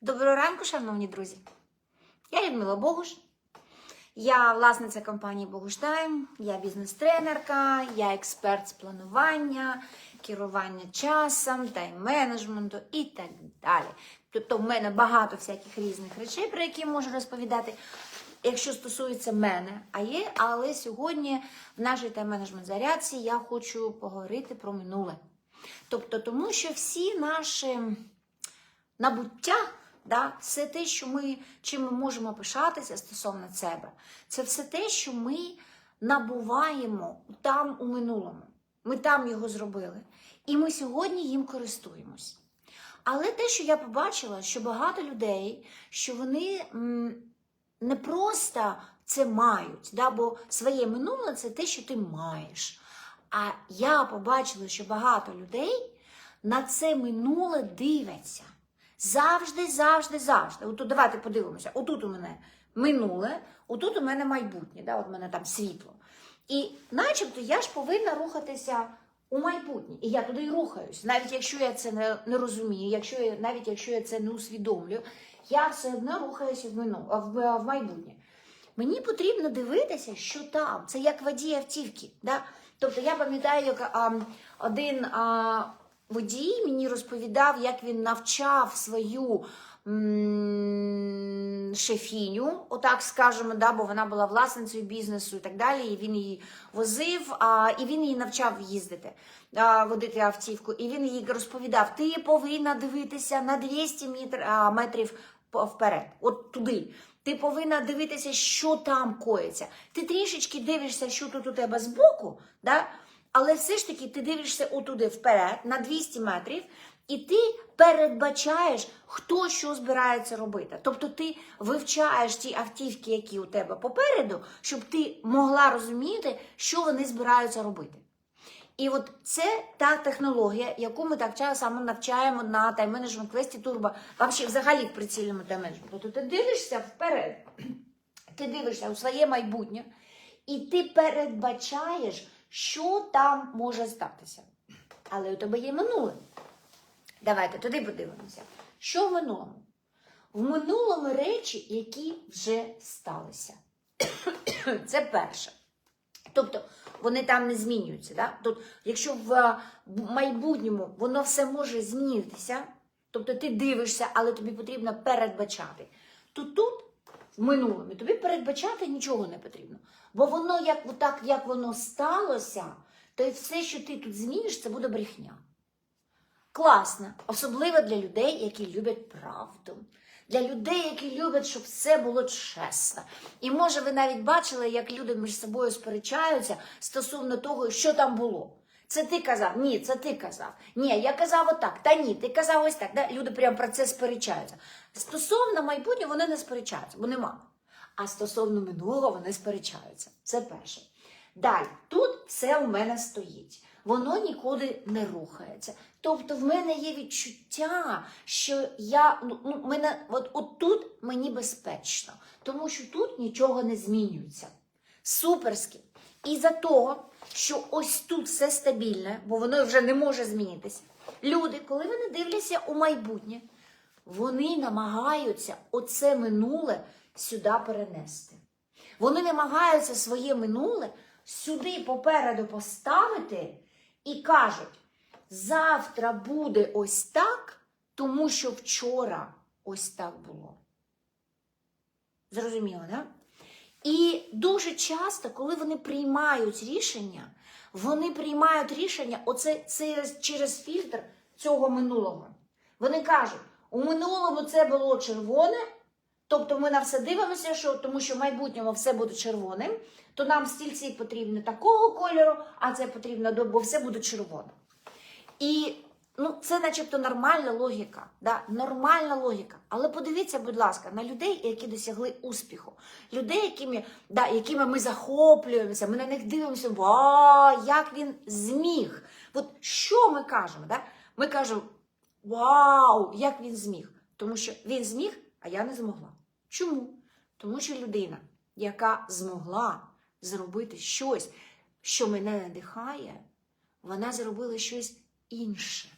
Доброго ранку, шановні друзі! Я Людмила Богуш. Я власниця компанії Богуштайм, я бізнес-тренерка, я експерт з планування, керування часом, тайм-менеджменту і так далі. Тобто в мене багато всяких різних речей, про які можу розповідати, якщо стосується мене. А є, але сьогодні в нашій тайм-менеджмент зарядці я хочу поговорити про минуле. Тобто, тому що всі наші набуття, да, це те, що ми, чим ми можемо пишатися стосовно себе. Це все те, що ми набуваємо там у минулому. Ми там його зробили. І ми сьогодні їм користуємось. Але те, що я побачила, що багато людей, що вони не просто це мають, да, бо своє минуле це те, що ти маєш. А я побачила, що багато людей на це минуле дивляться. Завжди, завжди, завжди. От давайте подивимося. Отут у мене минуле, отут у мене майбутнє, да? от у мене там світло. І начебто я ж повинна рухатися у майбутнє. І я туди й рухаюсь. Навіть якщо я це не, не розумію, якщо навіть якщо я це не усвідомлю, я все одно рухаюся в, мину, в, в майбутнє. Мені потрібно дивитися, що там. Це як водій автівки. Да? Тобто я пам'ятаю, як а, один а, водій мені розповідав, як він навчав свою шефіню, отак скажемо, да, бо вона була власницею бізнесу і так далі. І він її возив, а, і він її навчав їздити, а, водити автівку. І він їй розповідав: ти повинна дивитися на 200 метр, а, метрів вперед, от туди. Ти повинна дивитися, що там коїться. Ти трішечки дивишся, що тут у тебе збоку, да? Але все ж таки ти дивишся отуди вперед, на 200 метрів, і ти передбачаєш, хто що збирається робити. Тобто ти вивчаєш ті автівки, які у тебе попереду, щоб ти могла розуміти, що вони збираються робити. І от це та технологія, яку ми так само навчаємо на тайм-менеджмент квесті вообще взагалі в прицільному тайм-менеджменті. Тобто ти дивишся вперед, ти дивишся у своє майбутнє, і ти передбачаєш, що там може статися. Але у тебе є минуле. Давайте туди подивимося. Що в минулому? В минулому речі, які вже сталися. Це перше. Тобто вони там не змінюються. Да? Тобто, якщо в е, майбутньому воно все може змінитися, тобто ти дивишся, але тобі потрібно передбачати, то тут, в минулому, тобі передбачати нічого не потрібно. Бо воно, як, так, як воно сталося, то й все, що ти тут зміниш, це буде брехня. Класно, особливо для людей, які люблять правду. Для людей, які люблять, щоб все було чесно. І може ви навіть бачили, як люди між собою сперечаються стосовно того, що там було. Це ти казав, ні, це ти казав. Ні, я казав отак, та ні, ти казав ось так. Да? Люди прямо про це сперечаються. Стосовно майбутнього вони не сперечаються, бо нема. А стосовно минулого вони сперечаються. Це перше. Далі, тут все у мене стоїть. Воно нікуди не рухається. Тобто в мене є відчуття, що я ну, ну, мене, от, от тут мені безпечно, тому що тут нічого не змінюється. Суперськи. І за того, що ось тут все стабільне, бо воно вже не може змінитися. Люди, коли вони дивляться у майбутнє, вони намагаються оце минуле сюди перенести. Вони намагаються своє минуле сюди попереду поставити і кажуть: завтра буде ось так, тому що вчора ось так було. Зрозуміло, да? І дуже часто, коли вони приймають рішення, вони приймають рішення оце це через фільтр цього минулого. Вони кажуть, у минулому це було червоне, тобто ми на все дивимося, що, тому що в майбутньому все буде червоним, то нам стільці потрібно такого кольору, а це потрібно, бо все буде червоним. І ну, це начебто нормальна логіка, да? нормальна логіка. Але подивіться, будь ласка, на людей, які досягли успіху, людей, якими, да, якими ми захоплюємося, ми на них дивимося, вау, як він зміг. От що ми кажемо? Да? Ми кажемо, вау, як він зміг. Тому що він зміг, а я не змогла. Чому? Тому що людина, яка змогла зробити щось, що мене надихає, вона зробила щось інше.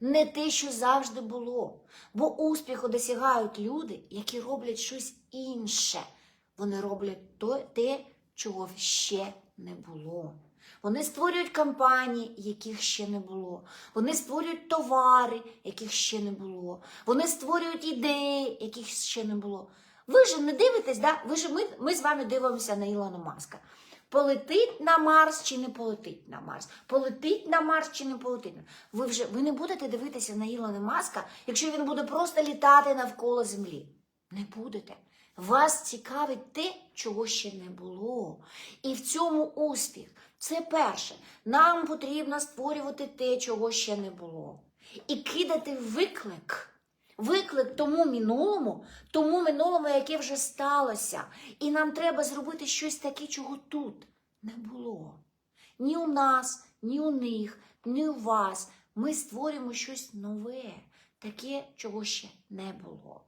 Не те, що завжди було. Бо успіху досягають люди, які роблять щось інше. Вони роблять то, те, чого ще не було. Вони створюють компанії, яких ще не було. Вони створюють товари, яких ще не було. Вони створюють ідеї, яких ще не було. Ви ж не дивитесь, да? Ви ж ми, ми з вами дивимося на Ілона Маска. Полетить на Марс чи не полетить на Марс? Полетить на Марс чи не полетить? Ви вже ви не будете дивитися на Ілона Маска, якщо він буде просто літати навколо Землі. Не будете. Вас цікавить те, чого ще не було. І в цьому успіх. Це перше. Нам потрібно створювати те, чого ще не було. І кидати виклик. Виклик тому минулому, тому минулому, яке вже сталося. І нам треба зробити щось таке, чого тут не було. Ні у нас, ні у них, ні у вас. Ми створюємо щось нове, таке, чого ще не було.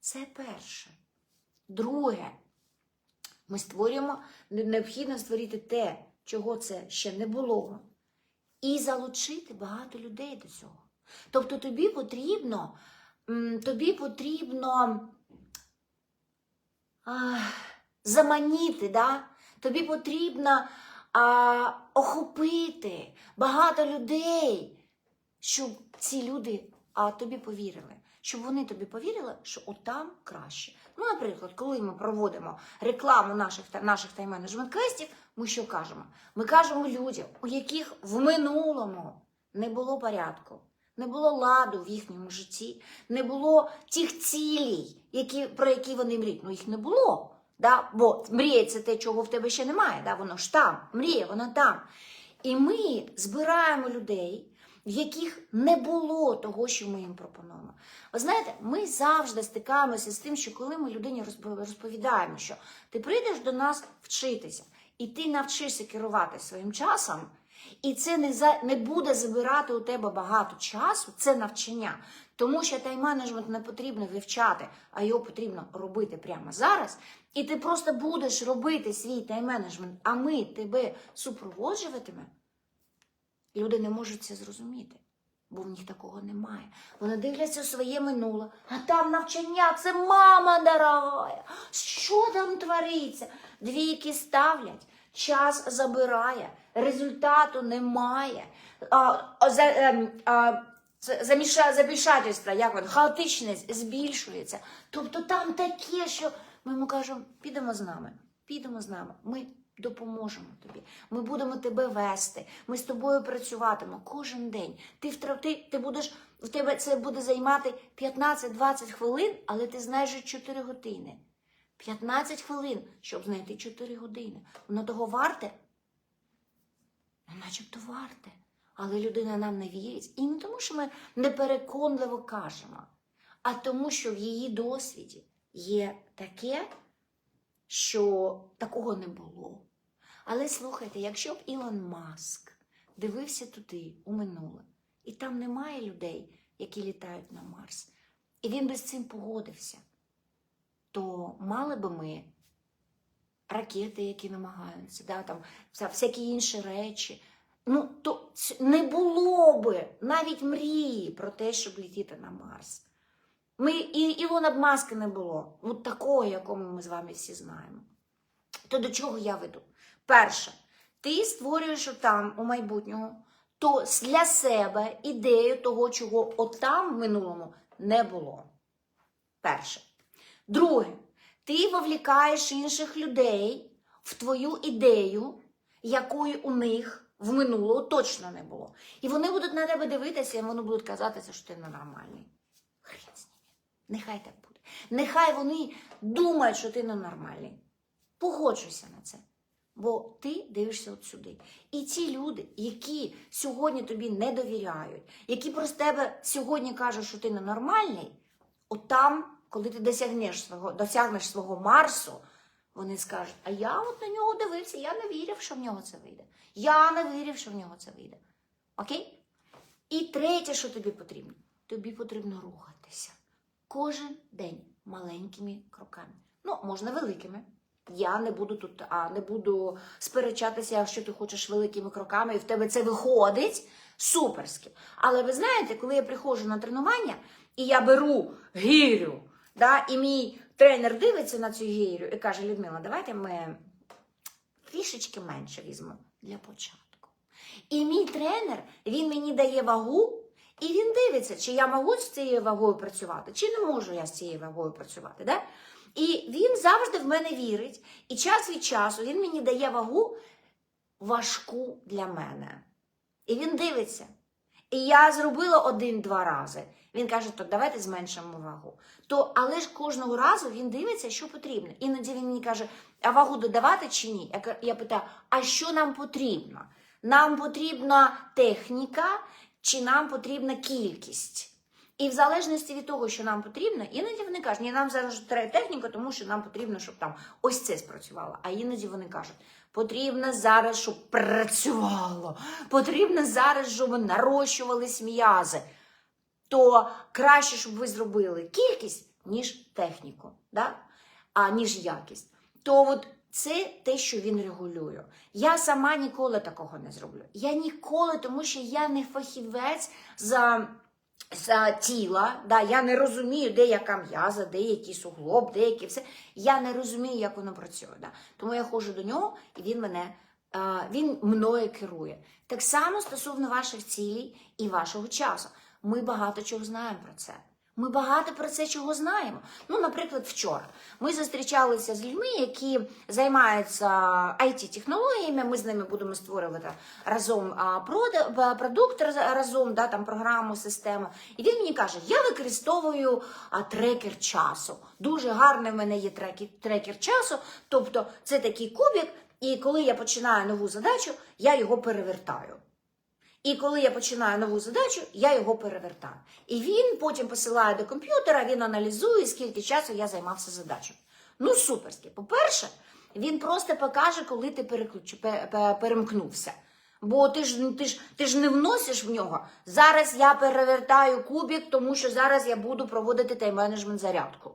Це перше. Друге, ми створюємо, необхідно створити те, чого це ще не було, і залучити багато людей до цього. Тобто тобі потрібно, тобі потрібно а, заманіти, да? тобі потрібно а, охопити багато людей, щоб ці люди а, тобі повірили. Щоб вони тобі повірили, що отам краще. Ну, наприклад, коли ми проводимо рекламу наших, наших тайм-менеджмент квестів, ми що кажемо? Ми кажемо людям, у яких в минулому не було порядку, не було ладу в їхньому житті, не було тих цілей, які, про які вони мріють. Ну, їх не було. Да? Бо мрія це те, чого в тебе ще немає. Да? Воно ж там, мрія, вона там. І ми збираємо людей, в яких не було того, що ми їм пропонуємо. Ви знаєте, ми завжди стикаємося з тим, що коли ми людині розповідаємо, що ти прийдеш до нас вчитися, і ти навчишся керувати своїм часом, і це не, за, не буде забирати у тебе багато часу, це навчання. Тому що тайм-менеджмент не потрібно вивчати, а його потрібно робити прямо зараз. І ти просто будеш робити свій тайм-менеджмент, а ми тебе супроводжуватиме. Люди не можуть це зрозуміти, бо в них такого немає. Вони дивляться своє минуле, а там навчання це мама дорогая. Що там твориться? Двійки ставлять, час забирає, результату немає. Ем, замішательство, як воно, хаотичність збільшується. Тобто там таке, що ми йому кажемо, підемо з нами, підемо з нами. Ми допоможемо тобі. Ми будемо тебе вести. Ми з тобою працюватимемо кожен день. Ти ти, ти будеш в тебе це буде займати 15-20 хвилин, але ти знаєш що 4 години. 15 хвилин, щоб знайти 4 години. Воно того варте? Ну, начебто варте. Але людина нам не вірить. І не тому, що ми непереконливо кажемо, а тому, що в її досвіді є таке, що такого не було. Але слухайте, якщо б Ілон Маск дивився туди, у минуле, і там немає людей, які літають на Марс, і він би з цим погодився, то мали би ми ракети, які намагаються, да, там, всякі інші речі. Ну, то не було би навіть мрії про те, щоб летіти на Марс. Ми, і Ілона б Маска не було, от такого, якому ми з вами всі знаємо. То до чого я веду? Перше, ти створюєш там у майбутнього то для себе ідею того, чого отам в минулому не було. Перше. Друге, ти вовлікаєш інших людей в твою ідею, якої у них в минулого точно не було. І вони будуть на тебе дивитися, і вони будуть казати, що ти ненормальний. Хрен з ними. Нехай так буде. Нехай вони думають, що ти ненормальний. Погоджуйся на це. Бо ти дивишся от сюди. І ці люди, які сьогодні тобі не довіряють, які про тебе сьогодні кажуть, що ти ненормальний, от там, коли ти досягнеш свого, досягнеш свого Марсу, вони скажуть: а я от на нього дивився, я не вірив, що в нього це вийде. Я не вірив, що в нього це вийде. Окей? І третє, що тобі потрібно, тобі потрібно рухатися кожен день маленькими кроками. Ну, можна великими, Я не буду тут, а не буду сперечатися, якщо ти хочеш великими кроками, і в тебе це виходить суперськи. Але ви знаєте, коли я приходжу на тренування і я беру гірю, да, і мій тренер дивиться на цю гірю і каже: Людмила, давайте ми трішечки менше візьмемо для початку. І мій тренер він мені дає вагу, і він дивиться, чи я можу з цією вагою працювати, чи не можу я з цією вагою працювати. Да? І він завжди в мене вірить. І час від часу він мені дає вагу важку для мене. І він дивиться. І я зробила один-два рази. Він каже, то давайте зменшимо вагу. То, але ж кожного разу він дивиться, що потрібно. Іноді він мені каже, а вагу додавати чи ні? Я, я питаю, а що нам потрібно? Нам потрібна техніка чи нам потрібна кількість? І в залежності від того, що нам потрібно, іноді вони кажуть, ні, нам зараз треба техніка, тому що нам потрібно, щоб там ось це спрацювало. А іноді вони кажуть, потрібно зараз, щоб працювало, потрібно зараз, щоб нарощувались м'язи. То краще, щоб ви зробили кількість, ніж техніку, да? а ніж якість. То от це те, що він регулює. Я сама ніколи такого не зроблю. Я ніколи, тому що я не фахівець за за тіла, да, я не розумію, де яка м'яза, де який суглоб, де які все. Я не розумію, як воно працює. Да. Тому я ходжу до нього, і він мене е, він мною керує. Так само стосовно ваших цілей і вашого часу. Ми багато чого знаємо про це. Ми багато про це чого знаємо. Ну, наприклад, вчора ми зустрічалися з людьми, які займаються it технологіями Ми з ними будемо створювати разом продукт раз- разом, да, там програму, систему. І він мені каже: я використовую трекер часу. Дуже гарний в мене є трекер, трекер часу. Тобто, це такий кубик, і коли я починаю нову задачу, я його перевертаю. І коли я починаю нову задачу, я його перевертаю. І він потім посилає до комп'ютера, він аналізує, скільки часу я займався задачею. Ну, суперськи. По-перше, він просто покаже, коли ти переключ... пе- пе- перемкнувся. Бо ти ж, ти, ж, ти ж не вносиш в нього. Зараз я перевертаю кубик, тому що зараз я буду проводити тайм-менеджмент зарядку.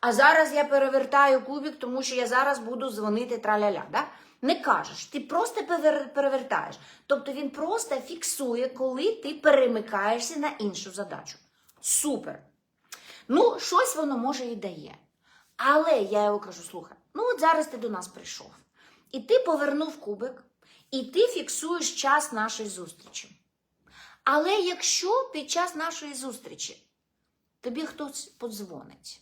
А зараз я перевертаю кубик, тому що я зараз буду дзвонити траля-ля. Да? Не кажеш, ти просто перевер- перевертаєш. Тобто він просто фіксує, коли ти перемикаєшся на іншу задачу. Супер. Ну, щось воно може і дає. Але я його кажу: слухай, ну от зараз ти до нас прийшов, і ти повернув кубик, і ти фіксуєш час нашої зустрічі. Але якщо під час нашої зустрічі тобі хтось подзвонить,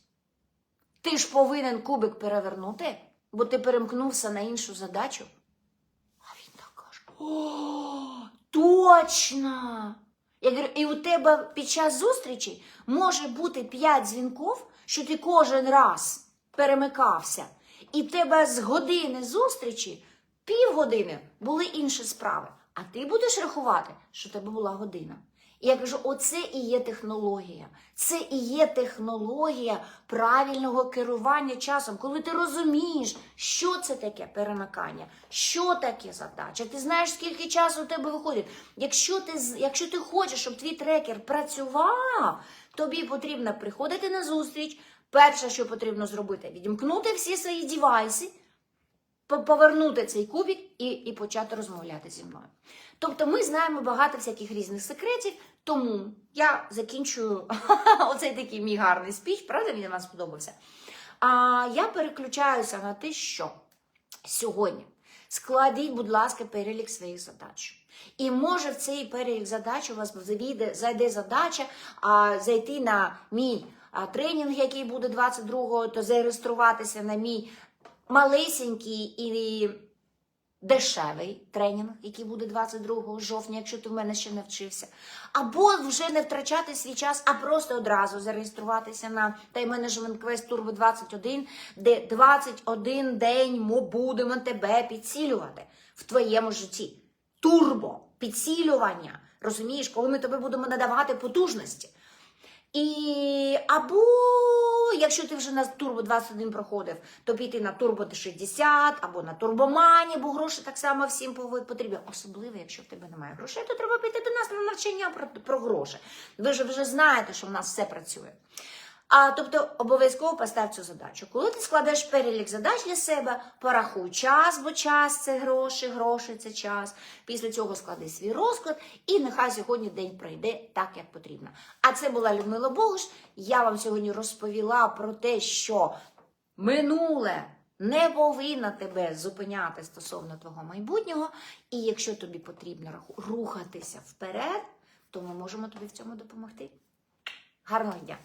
ти ж повинен кубик перевернути, бо ти перемкнувся на іншу задачу. А він так каже: О, точно! Я говорю, і у тебе під час зустрічі може бути п'ять дзвінків, що ти кожен раз перемикався. І в тебе з години зустрічі півгодини були інші справи. А ти будеш рахувати, що тебе була година. Я кажу: оце і є технологія. Це і є технологія правильного керування часом, коли ти розумієш, що це таке перемикання, що таке задача. Ти знаєш, скільки часу у тебе виходить. Якщо ти, якщо ти хочеш, щоб твій трекер працював, тобі потрібно приходити на зустріч. Перше, що потрібно зробити, відімкнути всі свої дівайси, повернути цей кубик і, і почати розмовляти зі мною. Тобто ми знаємо багато всяких різних секретів, тому я закінчую оцей такий мій гарний спіч, правда, він вам сподобався. А я переключаюся на те, що сьогодні складіть, будь ласка, перелік своїх задач. І може в цей перелік задач у вас зайде, зайде задача а, зайти на мій а, тренінг, який буде 22-го, то зареєструватися на мій малесенький і дешевий тренінг, який буде 22 жовтня, якщо ти в мене ще не вчився. Або вже не втрачати свій час, а просто одразу зареєструватися на тайм-менеджмент квест Turbo 21, де 21 день ми будемо тебе підсилювати в твоєму житті. Турбо, підсилювання. Розумієш, коли ми тобі будемо надавати потужності. І або якщо ти вже на Турбо 21 проходив, то піти на Турбо 60 або на Турбомані, бо гроші так само всім потрібні. Особливо, якщо в тебе немає грошей, то треба піти до нас на навчання про, про гроші. Ви ж вже знаєте, що в нас все працює. А тобто обов'язково постав цю задачу. Коли ти складеш перелік задач для себе, порахуй час, бо час це гроші, гроші це час. Після цього склади свій розклад, і нехай сьогодні день пройде так, як потрібно. А це була Людмила Богуш. Я вам сьогодні розповіла про те, що минуле не повинно тебе зупиняти стосовно твого майбутнього. І якщо тобі потрібно рухатися вперед, то ми можемо тобі в цьому допомогти. Гарного дня!